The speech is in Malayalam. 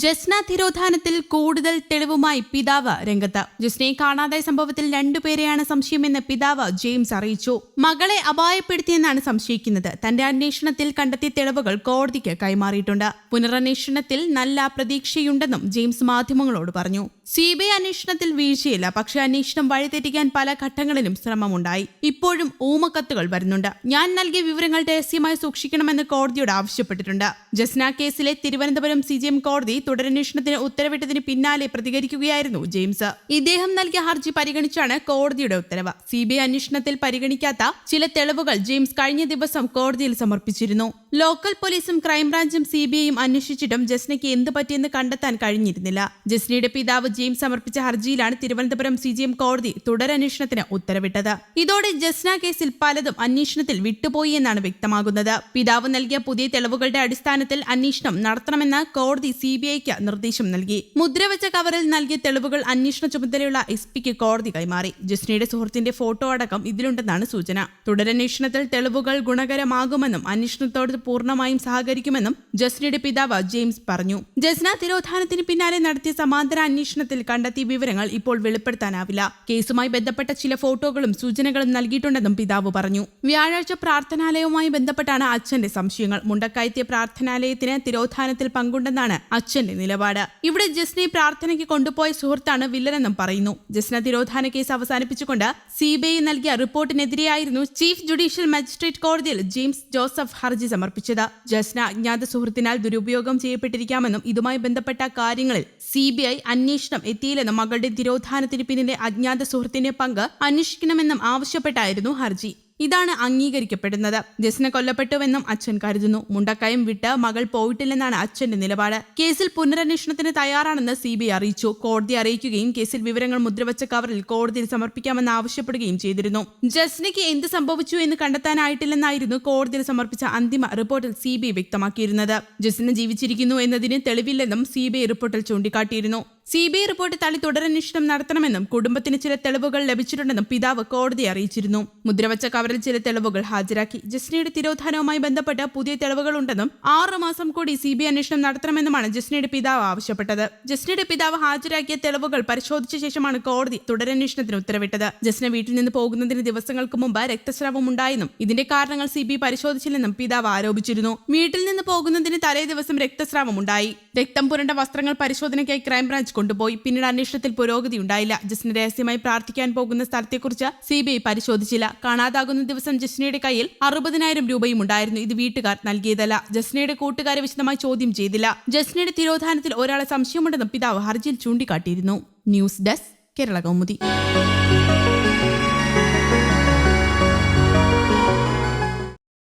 ജസ്ന തിരോധാനത്തിൽ കൂടുതൽ തെളിവുമായി പിതാവ് രംഗത്ത്. ജസ്നയെ കാണാതായ സംഭവത്തിൽ രണ്ടുപേരെയാണ് സംശയമെന്ന് പിതാവ് ജെയിംസ് അറിയിച്ചു. മകളെ അപായപ്പെടുത്തിയെന്നാണ് സംശയിക്കുന്നത്. തന്റെ അന്വേഷണത്തിൽ കണ്ടെത്തിയ തെളിവുകൾ കോടതിക്ക് കൈമാറിയിട്ടുണ്ട്. പുനരന്വേഷണത്തിൽ നല്ല പ്രതീക്ഷയുണ്ടെന്നും ജെയിംസ് മാധ്യമങ്ങളോട് പറഞ്ഞു. സി ബി ഐ അന്വേഷണത്തിൽ വീഴ്ചയില്ല. പക്ഷേ അന്വേഷണം വഴിതെറ്റിക്കാൻ പല ഘട്ടങ്ങളിലും ശ്രമമുണ്ടായി. ഇപ്പോഴും ഊമക്കത്തുകൾ വരുന്നുണ്ട്. ഞാൻ നൽകിയ വിവരങ്ങൾ രഹസ്യമായി സൂക്ഷിക്കണമെന്ന് കോടതിയോട് ആവശ്യപ്പെട്ടിട്ടുണ്ട്. ജസ്ന കേസിലെ തിരുവനന്തപുരം സി ജി എം കോടതി തുടരന്വേഷണത്തിന് ഉത്തരവിട്ടതിന് പിന്നാലെ പ്രതികരിക്കുകയായിരുന്നു ജെയിംസ്. ഇദ്ദേഹം നൽകിയ ഹർജി പരിഗണിച്ചാണ് കോടതിയുടെ ഉത്തരവ്. സി ബി ഐ അന്വേഷണത്തിൽ പരിഗണിക്കാത്ത ചില തെളിവുകൾ ജെയിംസ് കഴിഞ്ഞ ദിവസം കോടതിയിൽ സമർപ്പിച്ചിരുന്നു. ലോക്കൽ പോലീസും ക്രൈംബ്രാഞ്ചും സി ബി ഐയും അന്വേഷിച്ചിട്ടും ജസ്നയ്ക്ക് എന്ത് പറ്റിയെന്ന് കണ്ടെത്താൻ കഴിഞ്ഞിരുന്നില്ല. ജസ്നയുടെ പിതാവ് ജെയിംസ് സമർപ്പിച്ച ഹർജിയിലാണ് തിരുവനന്തപുരം സി ജി എം കോടതി തുടരന്വേഷണത്തിന് ഉത്തരവിട്ടത്. ഇതോടെ ജസ്ന കേസിൽ പലതും അന്വേഷണത്തിൽ വിട്ടുപോയി എന്നാണ് വ്യക്തമാകുന്നത്. പിതാവ് നൽകിയ പുതിയ തെളിവുകളുടെ അടിസ്ഥാനത്തിൽ അന്വേഷണം നടത്തണമെന്ന് കോടതി സി ബി ഐക്ക് നിർദ്ദേശം നൽകി. മുദ്രവെച്ച കവറിൽ നൽകിയ തെളിവുകൾ അന്വേഷണ ചുമതലയുള്ള എസ് പിക്ക് കോടതി കൈമാറി. ജസ്നയുടെ സുഹൃത്തിന്റെ ഫോട്ടോ അടക്കം ഇതിലുണ്ടെന്നാണ് സൂചന. തുടരന്വേഷണത്തിൽ തെളിവുകൾ ഗുണകരമാകുമെന്നും അന്വേഷണത്തോട് പൂർണമായും സഹകരിക്കുമെന്നും ജസ്നയുടെ പിതാവ് ജെയിംസ് പറഞ്ഞു. ജസ്ന തിരോധാനത്തിന് പിന്നാലെ നടത്തിയ സമാന്തര അന്വേഷണത്തിൽ കണ്ടെത്തിയ വിവരങ്ങൾ ഇപ്പോൾ വെളിപ്പെടുത്താനാവില്ല. കേസുമായി ബന്ധപ്പെട്ട ചില ഫോട്ടോകളും സൂചനകളും നൽകിയിട്ടുണ്ടെന്നും പിതാവ് പറഞ്ഞു. വ്യാഴാഴ്ച പ്രാർത്ഥനാലയവുമായി ബന്ധപ്പെട്ടാണ് അച്ഛന്റെ സംശയങ്ങൾ. മുണ്ടക്കയത്തിയ പ്രാർത്ഥനാലയത്തിന് തിരോധാനത്തിൽ പങ്കുണ്ടെന്നാണ് അച്ഛന്റെ നിലപാട്. ഇവിടെ ജസ്നയെ പ്രാർത്ഥനയ്ക്ക് കൊണ്ടുപോയ സുഹൃത്താണ് വില്ലനെന്നും പറയുന്നു. ജസ്ന തിരോധാന കേസ് അവസാനിപ്പിച്ചുകൊണ്ട് സിബിഐ നൽകിയ റിപ്പോർട്ടിനെതിരെയായിരുന്നു ചീഫ് ജുഡീഷ്യൽ മജിസ്ട്രേറ്റ് കോടതിയിൽ ജെയിംസ് ജോസഫ് ഹർജി സമർപ്പിച്ചത്. ജസ്ന അജ്ഞാത സുഹൃത്തിനാൽ ദുരുപയോഗം ചെയ്യപ്പെട്ടിരിക്കാമെന്നും ഇതുമായി ബന്ധപ്പെട്ട കാര്യങ്ങളിൽ സി ബി ഐ അന്വേഷണം എത്തിയില്ലെന്നും മകളുടെ തിരോധാനത്തിന് പിന്നിലെ അജ്ഞാത സുഹൃത്തിന്റെ പങ്ക് അന്വേഷിക്കണമെന്നും ആവശ്യപ്പെട്ടായിരുന്നു ഹർജി. ഇതാണ് അംഗീകരിക്കപ്പെടുന്നത്. ജസ്ന കൊല്ലപ്പെട്ടുവെന്നും അച്ഛൻ കരുതുന്നു. മുണ്ടക്കയം വിട്ട് മകൾ പോയിട്ടില്ലെന്നാണ് അച്ഛന്റെ നിലപാട്. കേസിൽ പുനരന്വേഷണത്തിന് തയ്യാറാണെന്ന് സി ബി അറിയിച്ചു. കോടതി അറിയിക്കുകയും കേസിൽ വിവരങ്ങൾ മുദ്രവച്ച കവറിൽ കോടതിയിൽ സമർപ്പിക്കാമെന്ന് ആവശ്യപ്പെടുകയും ചെയ്തിരുന്നു. ജസ്നയ്ക്ക് എന്ത് സംഭവിച്ചു എന്ന് കണ്ടെത്താനായിട്ടില്ലെന്നായിരുന്നു കോടതിയിൽ സമർപ്പിച്ച അന്തിമ റിപ്പോർട്ടിൽ സി ബി വ്യക്തമാക്കിയിരുന്നത്. ജസ്ന ജീവിച്ചിരിക്കുന്നു എന്നതിന് തെളിവില്ലെന്നും സി ബി റിപ്പോർട്ടിൽ ചൂണ്ടിക്കാട്ടിയിരുന്നു. സി ബി ഐ റിപ്പോർട്ട് തള്ളി തുടരന്വേഷണം നടത്തണമെന്നും കുടുംബത്തിന് ചില തെളിവുകൾ ലഭിച്ചിട്ടുണ്ടെന്നും പിതാവ് കോടതിയെ അറിയിച്ചിരുന്നു. മുദ്രവച്ച കവറിൽ ചില തെളിവുകൾ ഹാജരാക്കി. ജസ്നയുടെ തിരോധാനവുമായി ബന്ധപ്പെട്ട് പുതിയ തെളിവുകളുണ്ടെന്നും ആറ് മാസം കൂടി സി ബി ഐ അന്വേഷണം നടത്തണമെന്നുമാണ് ജസ്നയുടെ പിതാവ് ആവശ്യപ്പെട്ടത്. ജസ്നയുടെ പിതാവ് ഹാജരാക്കിയ തെളിവുകൾ പരിശോധിച്ച ശേഷമാണ് കോടതി തുടരന്വേഷണത്തിന് ഉത്തരവിട്ടത്. ജസ്ന വീട്ടിൽ നിന്ന് പോകുന്നതിന് ദിവസങ്ങൾക്ക് മുമ്പ് രക്തസ്രാവം ഉണ്ടായെന്നും ഇതിന്റെ കാരണങ്ങൾ സി ബി ഐ പരിശോധിച്ചില്ലെന്നും പിതാവ് ആരോപിച്ചിരുന്നു. വീട്ടിൽ നിന്ന് പോകുന്നതിന് തലേ ദിവസം രക്തസ്രാവം ഉണ്ടായി. രക്തം പുരണ്ട വസ്ത്രങ്ങൾ പരിശോധനയ്ക്കായി ക്രൈംബ്രാഞ്ച് കൊണ്ടുപോയി. പിന്നീട് അന്വേഷണത്തിൽ പുരോഗതി ഉണ്ടായില്ല. ജസ്റ്റിന് രഹസ്യമായി പ്രാർത്ഥിക്കാൻ പോകുന്ന സ്ഥലത്തെക്കുറിച്ച് സി ബി ഐ പരിശോധിച്ചില്ല. കാണാതാകുന്ന ദിവസം ജസ്നയുടെ കയ്യിൽ അറുപതിനായിരം രൂപയും ഉണ്ടായിരുന്നു. ഇത് വീട്ടുകാർ നൽകിയതല്ല. ജസ്നയുടെ കൂട്ടുകാരെ വിശദമായി ചോദ്യം ചെയ്തില്ല. ജസ്നയുടെ തിരോധാനത്തിൽ ഒരാളെ സംശയമുണ്ടെന്നും പിതാവ് ഹർജിയിൽ ചൂണ്ടിക്കാട്ടിയിരുന്നു. News desk Kerala Kaumudi.